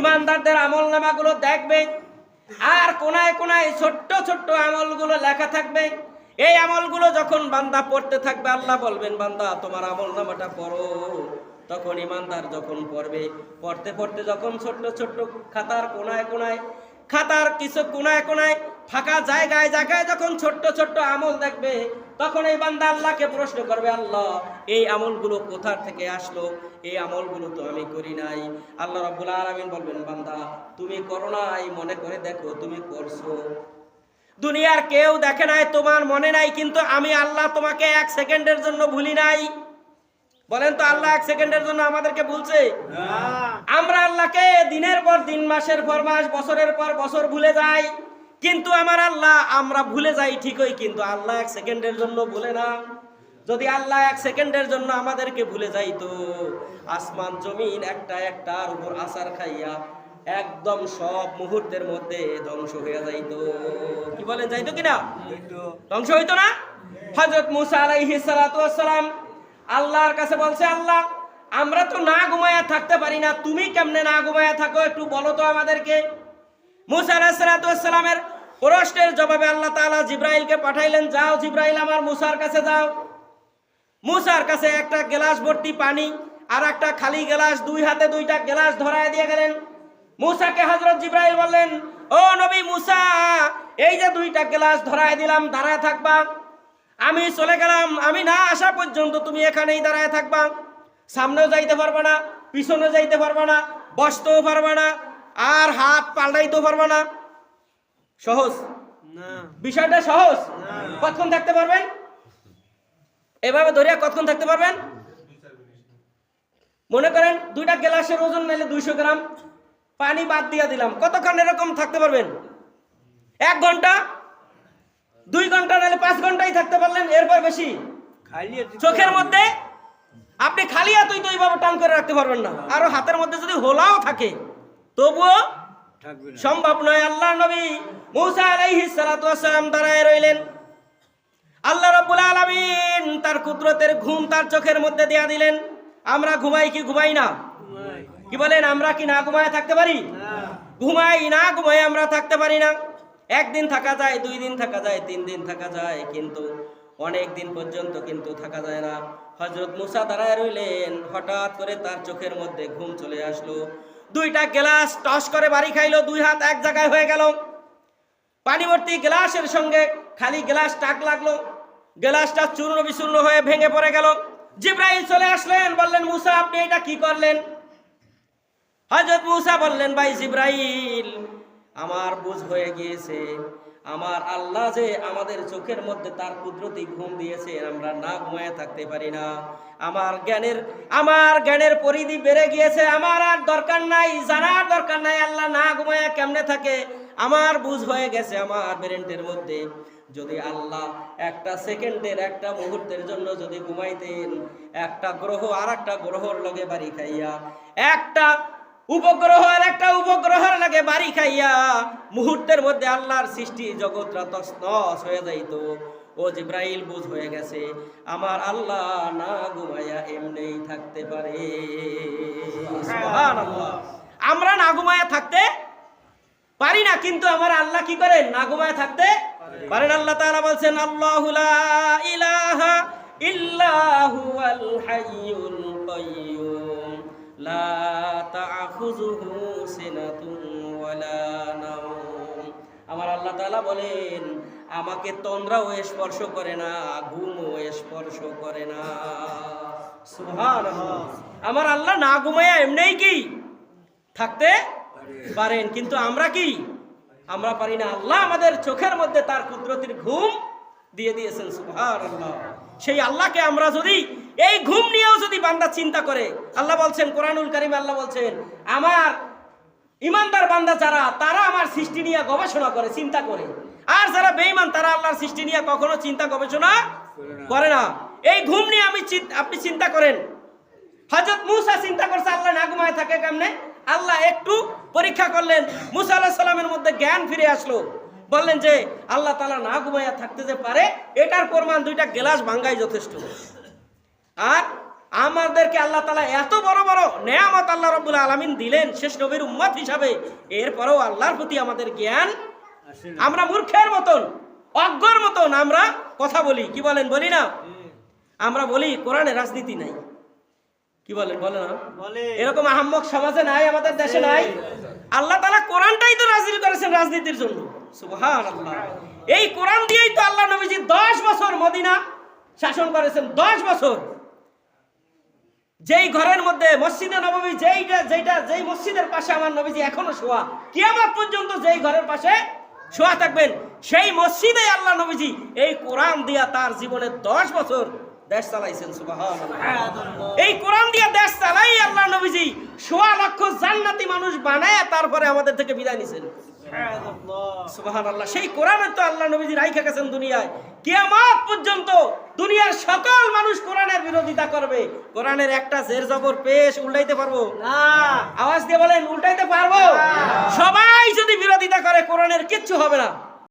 ইমানদারদের আমল নামাগুলো দেখবে আর কোনায় কোনায় ছোট্ট ছোট্ট আমলগুলো লেখা থাকবে। এই আমলগুলো যখন বান্দা পড়তে থাকবে, আল্লাহ বলবেন, বান্দা, তোমার আমল নামাটা পড়ো। তখন ইমানদার যখন পড়বে, পড়তে পড়তে যখন ছোট্ট ছোট্ট খাতার কোনায় কোনায়, খাতার কিছু কোনায় কোনায় ফাঁকা জায়গায় জায়গায় যখন ছোট্ট ছোট্ট আমল দেখবে তখন এই বান্দা আল্লাহকে প্রশ্ন করবে আল্লাহ এই আমলগুলো কোথা থেকে আসলো? এই আমলগুলো তো আমি করি নাই। আল্লাহ রাব্বুল আলামিন বলবেন বান্দা তুমি করো নাই মনে করে দেখো তুমি করছ। দুনিয়ার কেউ দেখে নাই তোমার মনে নাই কিন্তু আমি আল্লাহ তোমাকে এক সেকেন্ডের জন্য ভুলি নাই। বলেন তো আল্লাহ এক সেকেন্ডের জন্য আমাদেরকে ভুলছে? আমরা আল্লাহকে দিনের পর দিন মাসের পর মাস বছরের পর বছর ভুলে যাই। কিন্তু আমার আল্লাহ, আমরা ভুলে যাই ঠিকই, কিন্তু আল্লাহ এক সেকেন্ডের জন্য ভুলে না। যদি আল্লাহ এক সেকেন্ডের জন্য আমাদেরকে ভুলে যাইতো আসমান, জমিন একটা একটার উপর আসার খাইয়া একদম সব মুহূর্তের মধ্যে ধ্বংস হয়ে যাইতো কি বলেন যাইতো কিনা? ধ্বংস হইতো না? হজরত মুসা আলাইহিস সালাতু ওয়াসসালাম আল্লাহর কাছে বলছে, আল্লাহ, আমরা তো না ঘুমায়া থাকতে পারি না, তুমি কেমনে না ঘুমায়া থাকো একটু বলো তো আমাদেরকে। মুসা আলাহিসাল্লামের প্রশ্নের জবাবে আল্লাহ তাআলা জিব্রাইলকে পাঠাইলেন, যাও জিব্রাইল আমার মুসার কাছে যাও। মুসার কাছে একটা গ্লাস ভর্তি পানি আর একটা খালি গ্লাস, দুই হাতে দুইটা গ্লাস ধরায় দিয়ে গেলেন। মুসাকে হজরত জিব্রাইল বললেন, ও নবী মুসা, এই যে দুইটা গ্লাস ধরায় দিলাম, দাঁড়ায় থাকবা। আমি চলে গেলাম, আমি না আসা পর্যন্ত তুমি এখানেই দাঁড়ায় থাকবা। সামনেও যাইতে পারবে না পিছনে যাইতে পারবে না, বসতেও পারবে না, আর হাত পাল্টাইতেও পারবে না। সহজ? বিষয়টা সহজ? কতক্ষণ থাকতে পারবেন? এভাবে ধরিয়া কতক্ষণ থাকতে পারবেন? মনে করেন দুইটা গ্লাসের ওজন নাইলে দুইশো গ্রাম। পানি বাদ দিয়া দিলাম। কতক্ষণ এরকম থাকতে পারবেন? এক ঘণ্টা? দুই ঘণ্টা নাহলে পাঁচ ঘন্টাই থাকতে পারলেন এরপর বেশি? চোখের মধ্যে আপনি খালি হাতই তো এইভাবে টান করে রাখতে পারবেন না। আরও হাতের মধ্যে যদি হোলাও থাকে তবুও সম্ভব নয় আল্লাহ নবী মুসা আলাইহিস সালাতু ওয়াসসালাম দাঁড়ায় রইলেন। আল্লাহ রাব্বুল আলামিন তার কুদরতের ঘুম তার চোখের মধ্যে দেয়া দিলেন। আমরা ঘুমাই কি ঘুমাই না? কি বলেন আমরা কি না ঘুমায় থাকতে পারি? ঘুমাই না ঘুমাই আমরা থাকতে পারি না। একদিন থাকা যায় দুই দিন থাকা যায় তিন দিন থাকা যায় কিন্তু অনেক দিন পর্যন্ত কিন্তু থাকা যায় না। হজরত মুসা দাঁড়ায় রইলেন হঠাৎ করে তার চোখের মধ্যে ঘুম চলে আসলো। দুইটা গ্লাস টস করে বাড়ি খাইলো, দুই হাত এক জায়গায় হয়ে গেল। পানিবর্তী গ্লাসের সঙ্গে খালি গ্লাস টাক লাগল। গ্লাসটা চূর্ণ বিচূর্ণ হয়ে ভেঙে পড়ে গেল। জিব্রাইল চলে আসলেন, বললেন, মুসা, আপনি এটা কি করলেন? হজরত মুসা বললেন, ভাই জিব্রাইল আমার বুঝ হয়ে গিয়েছে। আমার আল্লাহ যে আমাদের চোখের মধ্যে তার কুদরতি ঘুম দিয়েছে, আমরা না ঘুমায় থাকতে পারি না। আমার জ্ঞানের আমার জ্ঞানের পরিধি বেড়ে গিয়েছে। আমার আর দরকার নাই, জানার দরকার নাই, আল্লাহ না ঘুমায় কেমনে থাকে? আমার বুঝ হয়ে গেছে আমার ব্রেন্টের মধ্যে। যদি আল্লাহ একটা সেকেন্ডের, একটা মুহূর্তের জন্য যদি ঘুমাইতেন, একটা গ্রহ আর একটা গ্রহর লগে বাড়ি খাইয়া, একটা উপগ্রহ আর একটা উপগ্রহের লাগে বাড়ি খাইয়া মুহূর্তের মধ্যে আল্লাহর সৃষ্টি জগৎরা তসনস হয়ে যাইত। ও জিব্রাইল, বুঝ হয়ে গেছে, আমার আল্লাহ না ঘুমাইয়া এমনিই থাকতে পারে। আমরা না ঘুমাইয়া থাকতে পারি না, কিন্তু আমার আল্লাহ কি করেন? না ঘুমায় থাকতে পারেন। আল্লাহ তাআলা বলছেন, আল্লাহ ইলাহা ইল্লাহু আল হাইয়ুল কাইয়্যুম লা তা'খুযুহু সিনাতুন ওয়ালা নাওম। আমার আল্লাহ তাআলা বলেন, আমাকে তন্দ্রাও স্পর্শ করে না, ঘুমও স্পর্শ করে না। সুবহানাল্লাহ। আমার আল্লাহ না ঘুমায়া এমনিই কি? থাকতে পারেন, কিন্তু আমরা কি? আমরা পারি না। আল্লাহ আমাদের চোখের মধ্যে তার কুদরতির ঘুম দিয়ে দিয়েছেন, সুবহানাল্লাহ। সেই আল্লাহকে আমরা যদি এই ঘুম নিয়েও যদি বান্দা চিন্তা করে, আল্লাহ বলছেন, কোরআনুল কারিম আল্লাহ বলছেন, আমার ইমানদার বান্দা যারা, তারা আমার সৃষ্টি নিয়ে গবেষণা করে, চিন্তা করে। আর যারা বেঈমান, তারা আল্লাহর সৃষ্টি নিয়ে কখনো চিন্তা, গবেষণা করে না। এই ঘুম নিয়ে আমি আপনি চিন্তা করেন। হজরত মুসা চিন্তা করছে, আল্লাহ না ঘুমায় থাকে কেমনে? আল্লাহ একটু পরীক্ষা করলেন। মুসা আল্লাহ সাল্লামের মধ্যে জ্ঞান ফিরে আসলো। বললেন যে, আল্লাহ তালা না ঘুমাইয়া থাকতে যে পারে, এটার প্রমাণ দুইটা গ্লাস ভাঙ্গাই যথেষ্ট। আমাদেরকে আল্লাহ তালা এত বড় বড় নেয়ামত আল্লাহ রব্বুল আলমিন দিলেন শেষ নবীর উম্মত হিসাবে। এরপরেও আল্লাহর প্রতি আমাদের জ্ঞান আমরা মূর্খের মতন অজ্ঞর মতন আমরা কথা বলি। কি বলেন বলি না? আমরা বলি কোরআনে রাজনীতি নাই। কি বলেন বলে না? বলে। এরকম আহম্মক সমাজে নাই আমাদের দেশে নাই। আল্লাহ তালা কোরআনটাই তো নাজিল করেছেন রাজনীতির জন্য। এই কোরআন দিয়েই তো আল্লাহ নবীজি দশ বছর মদিনা শাসন করেছেন দশ বছর। যেই ঘরের মধ্যে মসজিদে নবমী, যেইটা যেইটা, যেই মসজিদের পাশে আমার নবীজি এখনও শোয়া, কিয়ামত পর্যন্ত যেই ঘরের পাশে শোয়া থাকবেন, সেই মসজিদে আল্লাহ নবীজি এই কোরআন দিয়া তার জীবনে দশ বছর দেশ চালাইছেন এই কোরআন দিয়ে দেশ চালাই আল্লাহ নবীজি সোয়া লক্ষ জান্নাতি মানুষ বানায় তারপরে আমাদের থেকে বিদায় নিছেন। সুবহান আল্লাহ। সেই কোরআনে তো আল্লাহ নবীজি রাইখা গেছেন দুনিয়ায়। কিয়ামত পর্যন্ত দুনিয়ার সকল মানুষ কোরআনের বিরোধিতা করবে। কোরআনের একটা জের জবর পেশ উল্টাইতে পারব? না। আওয়াজ দিয়ে বলেন উল্টাইতে পারব? সবাই যদি বিরোধিতা করে কোরআনের কিচ্ছু হবে না।